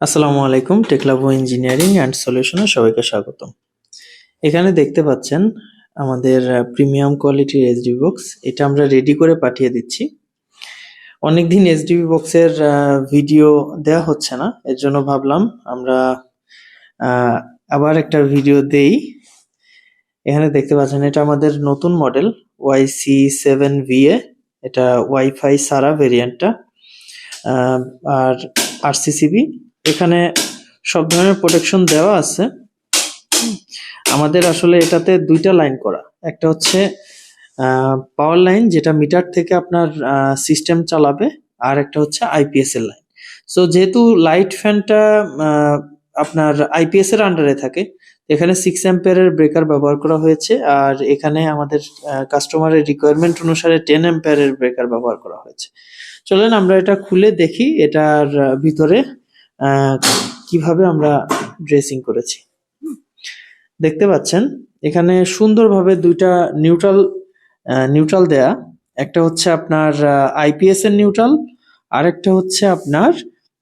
আসসালামু আলাইকুম, টেকলাভো engineering and সলিউশনে সবাইকে স্বাগতম। এখানে দেখতে পাচ্ছেন আমাদের প্রিমিয়াম কোয়ালিটির এইচডিবি বক্স এটা আমরা রেডি করে পাঠিয়ে দিচ্ছি। অনেকদিন এইচডিবি বক্সের ভিডিও দেয়া হচ্ছে না। এর জন্য ভাবলাম আমরা আবার একটা ভিডিও দেই। এখানে দেখতে পাচ্ছেন, এটা আমাদের নতুন model Y C seven V A এটা ওয়াইফাই সারা ভেরিয়েন্টটা আর আরসিসিবি এখানে সব ধরনের প্রোটেকশন দেওয়া আছে। আমাদের আসলে এটাতে দুইটা লাইন করা। একটা হচ্ছে পাওয়ার লাইন যেটা মিটার থেকে আপনার সিস্টেম চালাবে, আর একটা হচ্ছে আইপিএস এর লাইন সো যেহেতু লাইট ফ্যানটা আপনার আইপিএস এর আন্ডারে থাকে এখানে সিক্স অ্যাম্পিয়ারের ব্রেকার ব্যবহার করা হয়েছে, আর এখানে আমাদের কাস্টমারের রিকোয়ারমেন্ট অনুসারে টেন অ্যাম্পিয়ারের ব্রেকার ব্যবহার করা হয়েছে। চলেন আমরা এটা খুলে দেখি, এটার ভিতরে কীভাবে আমরা ড্রেসিং করেছি। দেখতে পাচ্ছেন, এখানে সুন্দরভাবে দুইটা নিউট্রাল নিউট্রাল দেয়া। একটা হচ্ছে আপনার আইপিএস এর নিউট্রাল আর একটা হচ্ছে আপনার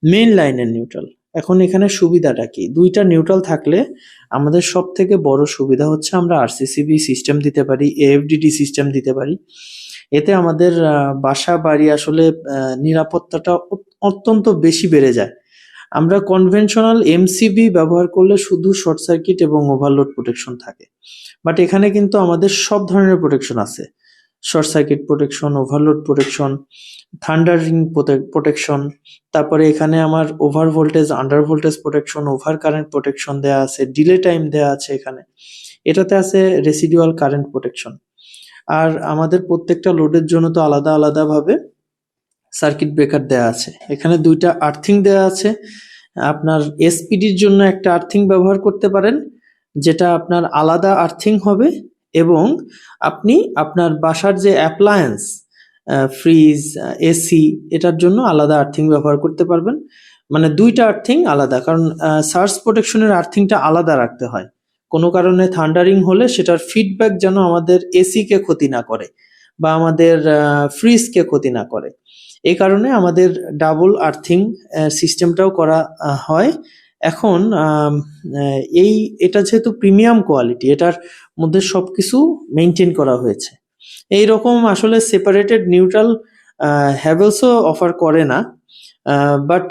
মেইন লাইনের নিউট্রাল এখন এখানে সুবিধাটা কি? দুইটা নিউট্রাল থাকলে আমাদের সব থেকে বড় সুবিধা হচ্ছে আমরা আরসিসিবি সিস্টেম দিতে পারি এএফডিডি সিস্টেম দিতে পারি। এতে আমাদের বাসা বাড়ি আসলে নিরাপত্তাটা অত্যন্ত বেশি বেড়ে যায়। আমরা কনভেনশনাল এমসিবি ব্যবহার করলে শুধু শর্ট সার্কিট এবং ওভারলোড প্রোটেকশন থাকে। বাট এখানে কিন্তু আমাদের সব ধরনের প্রোটেকশন আছে। Short circuit protection overload protection thunder protection তারপরে এখানে আমার over voltage under voltage protection over current protection দেওয়া আছে ডিলে টাইম দেওয়া আছে এখানে। এটাতে আছে রেসিডুয়াল কারেন্ট প্রোটেকশন আর আমাদের প্রত্যেকটা লোডের জন্য তো আলাদা আলাদা ভাবে সার্কিট ব্রেকার দেওয়া আছে। এখানে দুইটা আর্থিং দেওয়া আছে। আপনার এসপিডির জন্য একটা আর্থিং ব্যবহার করতে পারেন, যেটা আপনার আলাদা আর্থিং হবে এবং আপনি আপনার বাসার যে অ্যাপ্লায়েন্স ফ্রিজ এসি এটার জন্য আলাদা আর্থিং ব্যবহার করতে পারবেন। মানে দুইটা আর্থিং আলাদা, কারণ সার্চ প্রোটেকশনের আর্থিংটা আলাদা রাখতে হয়। কোনো কারণে থান্ডারিং হলে সেটার ফিডব্যাক যেন আমাদের এসি কে ক্ষতি না করে বা আমাদের ফ্রিজকে ক্ষতি না করে। এই কারণে আমাদের ডাবল আর্থিং সিস্টেমটাও করা হয়। এখন এই, এটা যেহেতু প্রিমিয়াম কোয়ালিটি, এটার মধ্যে সবকিছু মেনটেন করা হয়েছে। এই রকম আসলে সেপারেটেড নিউট্রাল হ্যাভেলসও অফার করে না বাট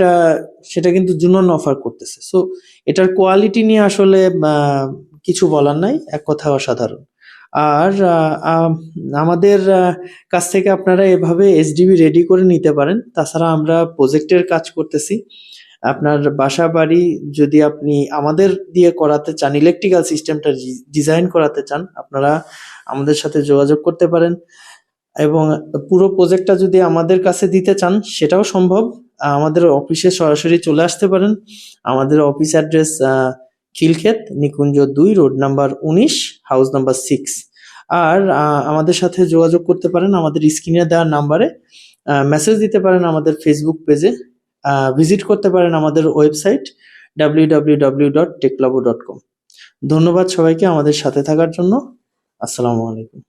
সেটা কিন্তু জুনন অফার করতেছে। সো এটার কোয়ালিটি নিয়ে আসলে কিছু বলার নাই, এক কথা অসাধারণ। আর আমাদের কাছ থেকে আপনারা এভাবে এইচডিবি রেডি করে নিতে পারেন। তাছাড়া আমরা প্রজেক্টের কাজ করতেছি। আপনার বাসা বাড়ি যদি আপনি আমাদের দিয়ে করাতে চান ইলেকট্রিক্যাল সিস্টেমটা ডিজাইন করাতে চান, আপনারা আমাদের সাথে যোগাযোগ করতে পারেন। এবং পুরো প্রজেক্টটা যদি আমাদের কাছে দিতে চান, সেটাও সম্ভব। আমাদের অফিসে সরাসরি চলে আসতে পারেন। আমাদের অফিস অ্যাড্রেস খিলক্ষেত, নিকুঞ্জ দুই, রোড নাম্বার উনিশ। House number six. আর আমাদের সাথে যোগাযোগ করতে পারেন আমাদের স্ক্রিনে দেওয়ার নাম্বারে। মেসেজ দিতে পারেন আমাদের ফেসবুক পেজে ভিজিট করতে পারেন আমাদের website W dot techlabo dot com ধন্যবাদ সবাইকে আমাদের সাথে থাকার জন্য। আসসালামু আলাইকুম।